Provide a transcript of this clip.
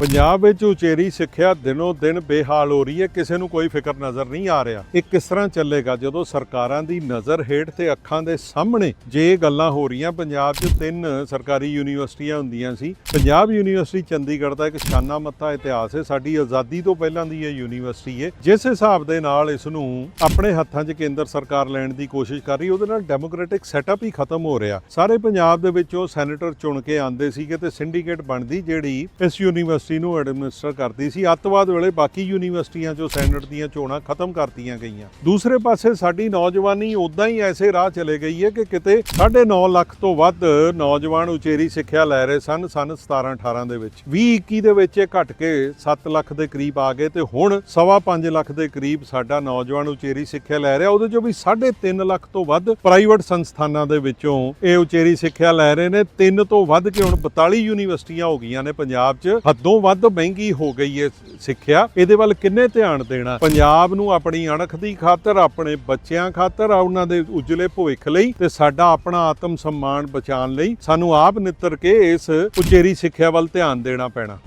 ਪੰਜਾਬ ਵਿੱਚ ਉਚੇਰੀ ਸਿੱਖਿਆ ਦਿਨੋ ਦਿਨ ਬੇਹਾਲ ਹੋ ਰਹੀ ਹੈ। ਕਿਸੇ ਨੂੰ ਕੋਈ ਫਿਕਰ ਨਜ਼ਰ ਨਹੀਂ ਆ ਰਿਹਾ। ਇਹ ਕਿਸ ਤਰ੍ਹਾਂ ਚੱਲੇਗਾ? ਜਦੋਂ ਸਰਕਾਰਾਂ ਦੀ ਨਜ਼ਰ ਹੇਠ ਤੇ ਅੱਖਾਂ ਦੇ ਸਾਹਮਣੇ ਜੇ ਗੱਲਾਂ ਹੋ ਰਹੀਆਂ, ਪੰਜਾਬ 'ਚ ਤਿੰਨ ਸਰਕਾਰੀ ਯੂਨੀਵਰਸਿਟੀਆਂ ਹੁੰਦੀਆਂ ਸੀ। ਪੰਜਾਬ ਯੂਨੀਵਰਸਿਟੀ ਚੰਡੀਗੜ੍ਹ ਦਾ ਇੱਕ ਸ਼ਾਨਾ ਮੱਥਾ ਇਤਿਹਾਸ ਹੈ। ਸਾਡੀ ਆਜ਼ਾਦੀ ਤੋਂ ਪਹਿਲਾਂ ਦੀ ਇਹ ਯੂਨੀਵਰਸਿਟੀ ਹੈ। ਜਿਸ ਹਿਸਾਬ ਦੇ ਨਾਲ ਇਸ ਨੂੰ ਆਪਣੇ ਹੱਥਾਂ 'ਚ ਕੇਂਦਰ ਸਰਕਾਰ ਲੈਣ ਦੀ ਕੋਸ਼ਿਸ਼ ਕਰ ਰਹੀ, ਉਹਦੇ ਨਾਲ ਡੈਮੋਕ੍ਰੈਟਿਕ ਸੈਟਅਪ ਹੀ ਖਤਮ ਹੋ ਰਿਹਾ। ਸਾਰੇ ਪੰਜਾਬ ਦੇ ਵਿੱਚੋਂ ਸੈਨੇਟਰ ਚੁਣ ਕੇ ਆਂਦੇ ਸੀਗੇ ਤੇ ਸਿੰਡੀਕੇਟ ਬਣਦੀ ਜਿਹੜੀ ਇਸ ਯੂਨੀਵਰਸਿਟੀ ਨੂੰ ਐਡਮਿਨਿਸਟਰ ਕਰਦੀ ਸੀ ਅੱਤਵਾਦ ਵੇਲੇ ਬਾਕੀ ਯੂਨੀਵਰਸਿਟੀਆਂ 'ਚੋਂ ਸੈਨੇਟ ਦੀਆਂ ਚੋਣਾਂ ਖਤਮ ਕਰਤੀਆਂ ਗਈਆਂ। ਦੂਸਰੇ ਪਾਸੇ ਸਾਡੀ ਨੌਜਵਾਨੀ ਉਦਾਂ ਹੀ ਐਸੇ ਰਾਹ ਚਲੇ ਗਈ ਹੈ ਕਿ ਕਿਤੇ 9.5 ਲੱਖ ਤੋਂ ਵੱਧ ਨੌਜਵਾਨ ਉਚੇਰੀ ਸਿੱਖਿਆ ਲੈ ਰਹੇ ਸਨ ਸਨ 17 18 ਦੇ ਵਿੱਚ। 20 21 ਦੇ ਵਿੱਚ ਇਹ ਘਟ ਕੇ 7 ਲੱਖ ਦੇ ਕਰੀਬ ਆ ਗਏ ਤੇ ਹੁਣ ਸਵਾ 5 ਲੱਖ ਦੇ ਕਰੀਬ ਸਾਡਾ ਨੌਜਵਾਨ ਉਚੇਰੀ ਸਿੱਖਿਆ ਲੈ ਰਿਹਾ। ਉਹਦੇ ਚੋਂ ਵੀ 3.5 ਲੱਖ ਤੋਂ ਵੱਧ ਪ੍ਰਾਈਵੇਟ ਸੰਸਥਾਨਾਂ ਦੇ ਵਿੱਚੋਂ ਇਹ ਉਚੇਰੀ ਸਿੱਖਿਆ ਲੈ ਰਹੇ ਨੇ। ਤਿੰਨ ਤੋਂ ਵੱਧ ਕੇ ਹੁਣ 42 ਯੂਨੀਵਰਸਿਟੀਆਂ ਹੋ ਗਈਆਂ ਨੇ ਪੰਜਾਬ 'ਚ। ਹੱਦੋਂ ਵੱਧ ਮਹਿੰਗੀ ਹੋ ਗਈ ਹੈ ਸਿੱਖਿਆ। ਇਹਦੇ ਵੱਲ ਕਿੰਨੇ ਧਿਆਨ ਦੇਣਾ? ਪੰਜਾਬ ਨੂੰ ਆਪਣੀ ਅਣਖ ਦੀ ਖਾਤਰ, ਆਪਣੇ ਬੱਚਿਆਂ ਖਾਤਰ ਉਹਨਾਂ ਦੇ ਉਜਲੇ ਭਵਿੱਖ ਲਈ ਤੇ ਸਾਡਾ ਆਪਣਾ ਆਤਮ ਸਨਮਾਨ ਬਚਾਉਣ ਲਈ ਸਾਨੂੰ ਆਪ ਨਿੱਤਰ ਕੇ ਇਸ ਉਚੇਰੀ ਸਿੱਖਿਆ ਵੱਲ ਧਿਆਨ ਦੇਣਾ ਪੈਣਾ।